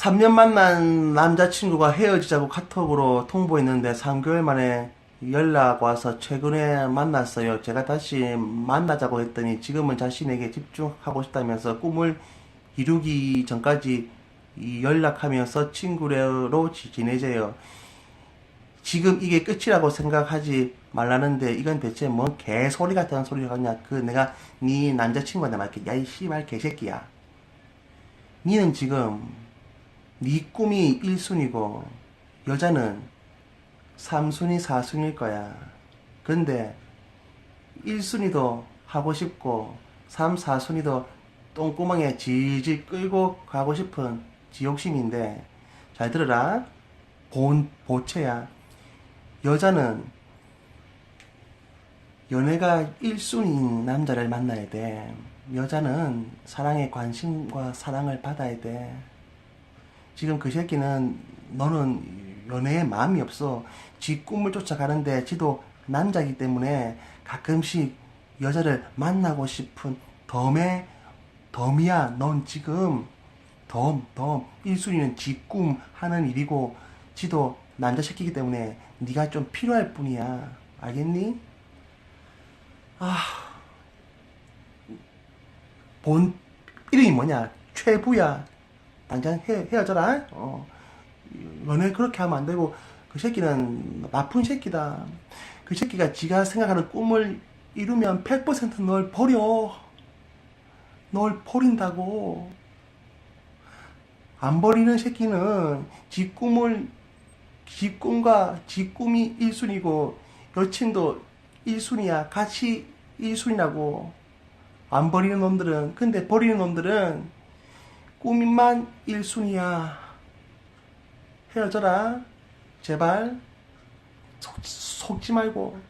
3년 만난 남자친구가 헤어지자고 카톡으로 통보했는데 3개월 만에 연락 와서 최근에 만났어요. 제가 다시 만나자고 했더니 지금은 자신에게 집중하고 싶다면서 꿈을 이루기 전까지 이 연락하면서 친구로 지- 지내재요. 지금 이게 끝이라고 생각하지 말라는데 이건 대체 뭔 개소리 같은 소리가 하냐. 그 내가 네 남자친구한테 말게 야이 씨발 개새끼야. 니는 지금 네 꿈이 1순위고 여자는 3순위, 4순위일 거야. 근데 1순위도 하고 싶고 3, 4순위도 똥구멍에 질질 끌고 가고 싶은 지욕심인데 잘 들어라. 본 보채야. 여자는 연애가 1순위인 남자를 만나야 돼. 여자는 사랑에 관심과 사랑을 받아야 돼. 지금 그 새끼는 너는 연애에 마음이 없어. 지 꿈을 쫓아가는데 지도 남자이기 때문에 가끔씩 여자를 만나고 싶은 덤에 덤이야. 넌 지금 덤, 덤. 1순위는 지 꿈 하는 일이고 지도 남자 새끼이기 때문에 네가 좀 필요할 뿐이야. 알겠니? 아. 본 이름이 뭐냐? 최부야. 당장 헤, 헤어져라. 어. 연애 그렇게 하면 안 되고 그 새끼는 나쁜 새끼다. 그 새끼가 지가 생각하는 꿈을 이루면 100%널 버려. 널 버린다고. 안 버리는 새끼는 지 꿈을 지 꿈과 지 꿈이 1순위고 여친도 1순위야. 같이 1순위라고. 안 버리는 놈들은 근데 버리는 놈들은 꿈만 1순위야. 헤어져라. 제발 속, 속지 말고